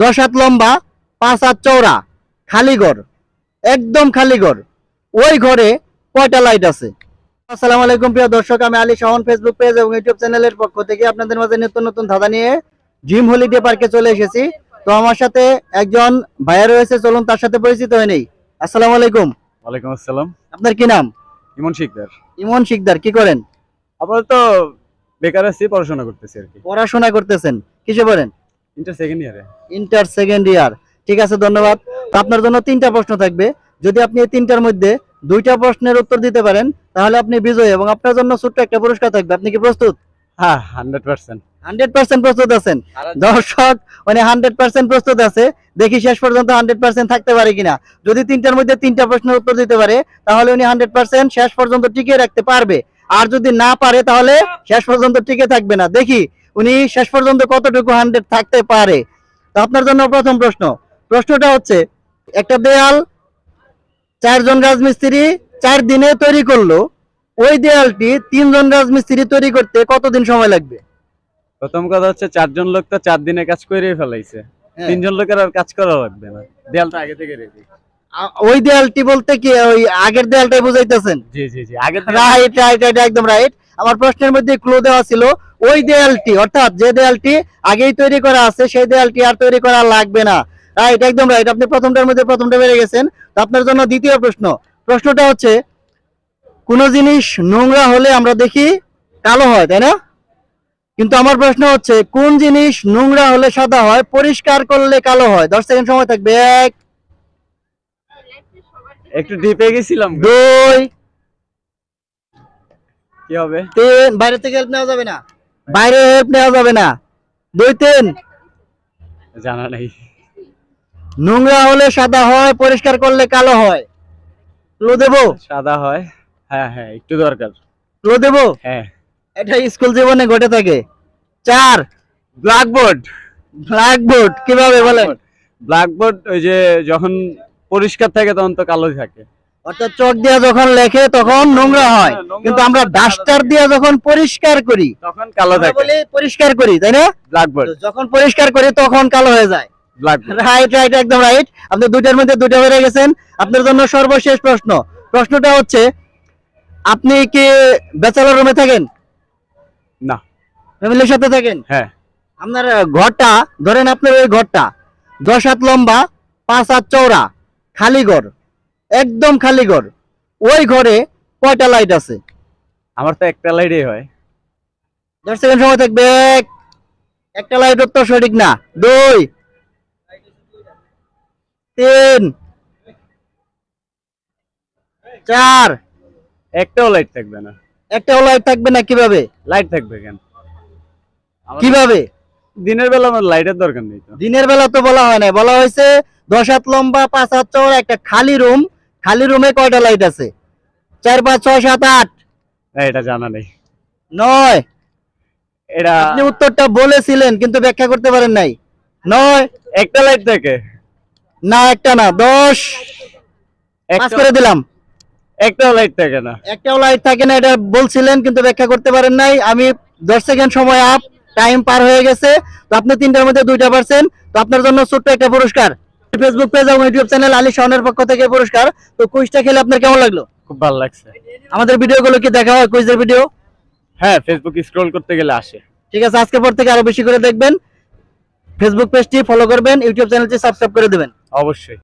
দশ হাত লম্বা পাঁচ হাত চওড়া খালি ঘর একদম খালি ঘর। ওই ঘরে কয়টা লাইট আছে? আসসালামু আলাইকুম প্রিয় দর্শক আমি আলী শাহন ফেসবুক পেজ এবং ইউটিউব চ্যানেলের পক্ষ থেকে আপনাদের মাঝে নিত্য নতুন ধাঁধা নিয়ে জিম হলিডে পার্কে চলে এসেছি। তো আমার সাথে একজন ভাইয়া রয়েছে চলুন তার সাথে পরিচিত হয়ে নেই। আসসালামু আলাইকুম। ওয়ালাইকুম আসসালাম। আপনার কি নাম? ইমন শিকদার। ইমন শিকদার কি করেন? আপাতত বেকার আছি পড়াশোনা করতেছি আর কি। পড়াশোনা করতেছেন কিসে পড়েন? ইন্টার সেকেন্ড ইয়ারে ইন্টার সেকেন্ড ইয়ার ঠিক আছে ধন্যবাদ। তো আপনার জন্য তিনটা প্রশ্ন থাকবে। যদি আপনি এই তিনটার মধ্যে দুইটা প্রশ্নের উত্তর দিতে পারেন তাহলে আপনি বিজয়ী এবং আপনার জন্য ছোট্ট একটা পুরস্কার থাকবে। আপনি কি প্রস্তুত? হ্যাঁ হান্ড্রেড পার্সেন্ট হান্ড্রেড পার্সেন্ট প্রস্তুত আছেন? দর্শক মানে হান্ড্রেড পার্সেন্ট প্রস্তুত আছে। দেখি শেষ পর্যন্ত হান্ড্রেড পার্সেন্ট থাকতে পারে কিনা। যদি তিনটার মধ্যে তিনটা প্রশ্নের উত্তর দিতে পারে তাহলে উনি হান্ড্রেড পার্সেন্ট শেষ পর্যন্ত টিকিয়ে রাখতে পারবে। আর যদি না পারে তাহলে শেষ পর্যন্ত টিকে থাকবে না। দেখি উনি শেষ পর্যন্ত কতটুকু হান্ড্রেড থাকতে পারে? তো আপনার জন্য প্রথম প্রশ্ন। প্রশ্নটা হচ্ছে একটা দেয়াল চারজন রাজমিস্ত্রি চার দিনে তৈরি করল। ওই দেয়ালটি তিনজন রাজমিস্ত্রি তৈরি করতে কতদিন সময় লাগবে? প্রথম কথা হচ্ছে চারজন লোক তো চার দিনে কাজ করে ফেলাইছে। হ্যাঁ। তিনজন লোকের আর কাজ করা লাগবে না। দেয়ালটা আগে থেকে রেডি ওই দেয়ালটি বলতে কি ওই আগের দেয়ালটাই বুঝাইতেছেন? জি জি জি আগে থেকে- রাইট রাইট রাইট একদম রাইট আমার প্রশ্নের মধ্যে ক্লু দেওয়া ছিল ওই দেয়ালটি অর্থাৎ যে দেয়ালটি আগেই তৈরি করা আছে সেই দেয়ালটি আর তৈরি করা লাগবে না। রাইট একদম রাইট আপনি প্রথমটার মধ্যে প্রথমটা বেড়ে গেছেন। তো আপনার জন্য দ্বিতীয় প্রশ্ন। প্রশ্নটা হচ্ছে কোন জিনিস নোংরা হলে আমরা দেখি কালো হয় তাই না? কিন্তু আমার প্রশ্ন হচ্ছে কোন জিনিস নোংরা হলে সাদা হয় পরিষ্কার করলে কালো হয়? দশ সেকেন্ড সময় থাকবে এক একটু ডিপে গেছিলাম দুই কি হবে? তিন বাইরে থেকে হেল্প নেওয়া যাবে না। বাইরে হেল্প নেওয়া যাবে না। দুই তিন। জানা নাই। নোংরা হলে সাদা হয় পরিষ্কার করলে কালো হয়। ক্লো দেবো? সাদা হয়। হ্যাঁ হ্যাঁ একটু দরকার। ক্লো দেবো? হ্যাঁ। এটা স্কুল জীবনে ঘটে থাকে। চার। ব্ল্যাকবোর্ড ব্ল্যাকবোর্ড কীভাবে বলেন? ব্ল্যাকবোর্ড ওই যে যখন পরিষ্কার থাকে তখন তো কালো থাকে। অর্থাৎ চক দিয়া যখন লেখে তখন নোংরা হয়। হ্যাঁ, কিন্তু আমরা ডাস্টার দিয়া যখন পরিষ্কার করি তখন কালো থাকে। বলি পরিষ্কার করি তাই না? ব্ল্যাকবোর্ড যখন পরিষ্কার করি তখন কালো হয়ে যায়। রাইট রাইট একদম রাইট আপনি দুইটার মধ্যে দুইটা বেড়ে গেছেন। আপনার জন্য সর্বশেষ প্রশ্ন। প্রশ্নটা হচ্ছে আপনি কি ব্যাচেলর রুমে থাকেন? না। ফ্যামিলির সাথে থাকেন? হ্যাঁ। আপনার ঘরটা ধরেন আপনার ওই ঘরটা দশ হাত লম্বা পাঁচ হাত চওড়া খালি ঘর। একদম খালি ঘর। ওই ঘরে কয়টা লাইট আছে? আমার তো একটা লাইটই হয়। দশ সেকেন্ড সময় থাকবে। একটা লাইট উত্তর সঠিক না। দুই। তিন। চার। একটাও লাইট থাকবে না। একটাও লাইট থাকবে না কীভাবে? লাইট থাকবে কেন? কীভাবে? দিনের বেলা আমার লাইটের দরকার নেই তো। দিনের বেলা তো বলা হয় না। বলা হয়েছে দশ হাত লম্বা পাঁচ হাত চওড়া একটা খালি রুম খালি রুমে কয়টা লাইট আছে? চার পাঁচ ছয় সাত আট? এটা জানা নেই। নয়। এটা আপনি উত্তরটা বলেছিলেন কিন্তু ব্যাখ্যা করতে পারেন নাই। নয়। একটা লাইট থাকে না একটা না দশ। পাঁচ করে দিলাম। একটাও লাইট থাকে না। একটাও লাইট থাকে না এটা বলছিলেন কিন্তু ব্যাখ্যা করতে পারেন নাই। আমি দশ সেকেন্ড সময় আপ টাইম পার হয়ে গেছে। তো আপনি তিনটার মধ্যে দুইটা পারছেন। তো আপনার জন্য ছোট্ট একটা পুরস্কার। ফেসবুক পেজ এবং ইউটিউব চ্যানেল আলী শাহনের পক্ষ থেকে পুরস্কার। তো কুইজটা খেলে আপনার কেমন লাগল? খুব ভালো লাগছে। আমাদের ভিডিওগুলো কি দেখা হয় কুইজের ভিডিও? হ্যাঁ ফেসবুক স্ক্রল করতে গেলে আসে। ঠিক আছে আজকে পর থেকে আরও বেশি করে দেখবেন। ফেসবুক পেজটি ফলো করবেন ইউটিউব চ্যানেলটি সাবস্ক্রাইব করে দেবেন। অবশ্যই।